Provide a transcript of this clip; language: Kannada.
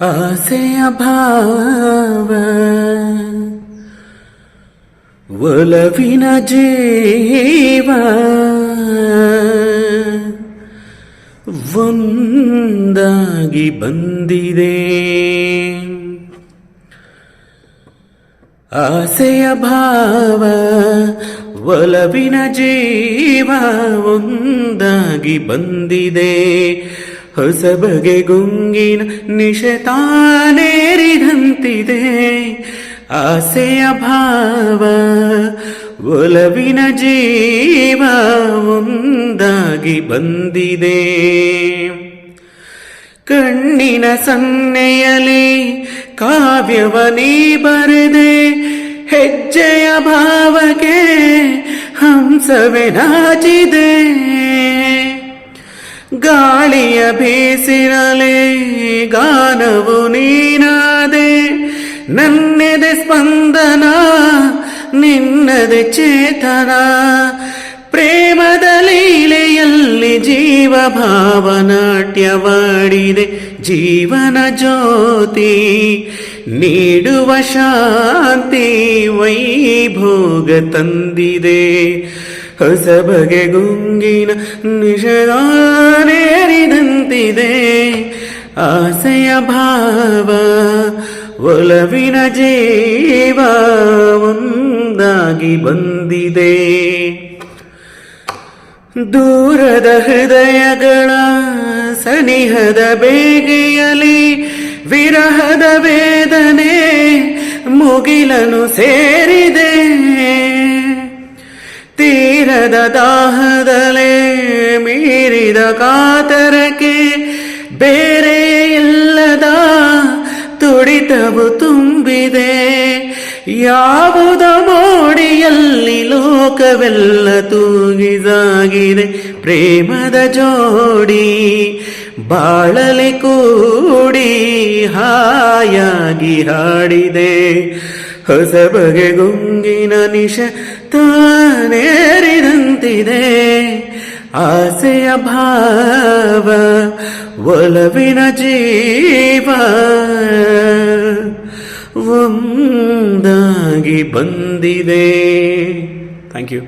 ಆಸೆಯ ಭಾವ. ಒಲವಿನ ಜೀವ. ಒಂದಾಗಿ ಬಂದಿದೆ. ಆಸೆಯ ಭಾವ ಒಲವಿನ ಜೀವ ಒಂದಾಗಿ ಬಂದಿದೆ. ಹೊಸ ಬಗೆ ಗುಂಗಿನ ನಿಶತಾನೇರಿದಂತಿದೆ ಆಸೆಯ ಭಾವ, ಒಲವಿನ ಜೀವ ಒಂದಾಗಿ ಬಂದಿದೆ. ಕಣ್ಣಿನ ಸನ್ನೆಯಲಿ ಕಾವ್ಯವನೇ ಬರೆದೆ, ಹೆಜ್ಜೆಯ ಭಾವಕ್ಕೆ ಹಂಸವೆ ನಾಚಿದೆ. ಗಾಳಿಯ ಬೇಸಿರಲೆ ಗಾನವು ನೀನಾದೆ, ನನ್ನೆದೆ ಸ್ಪಂದನ, ನಿನ್ನದೆ ಚೇತನ. ಪ್ರೇಮದ ಲೀಲೆಯಲ್ಲಿ ಜೀವ ಭಾವನಾಟ್ಯವಾಡಿದೆ ಜೀವನ ಜ್ಯೋತಿ, ನೀಡುವ ಶಾಂತಿ ವೈಭೋಗ ತಂದಿದೆ. ಹೊಸ ಬಗೆ ಗುಂಗಿನ ನಿಷದಾನೇರಿದಂತಿದೆ ಆಸೆಯ ಭಾವ, ಒಲವಿನ ಜೀವ ಒಂದಾಗಿ ಬಂದಿದೆ. ದೂರದ ಹೃದಯಗಳ ಸನಿಹದ ಬೇಗೆಯಲಿ ವಿರಹದ ವೇದನೆ ಮುಗಿಲನು ಸೇರಿದೆ. ತೀರದ ದಾಹದಲೇ ಮೀರಿದ ಕಾತರಕ್ಕೆ ಬೇರೆ ಇಲ್ಲದ ತುಡಿತವು ತುಂಬಿದೆ. ಯಾವುದ ಮೋಡಿಯಲ್ಲಿ ಲೋಕವೆಲ್ಲ ತೂಗಿದಾಗಿದೆ ಪ್ರೇಮದ ಜೋಡಿ ಬಾಳಲೆ ಕೂಡಿ ಹಾಯಾಗಿ ಹಾಡಿದೆ. ಹೊಸ ಬಗೆ ಗುಂಗಿನ ನಿಶ ತಾನೇರಿದಂತಿದೆ ಆಸೆಯ ಭಾವ ಒಲವಿನ ಜೀವ. ಒಂದಾಗಿ ಬಂದಿದೆ. Thank you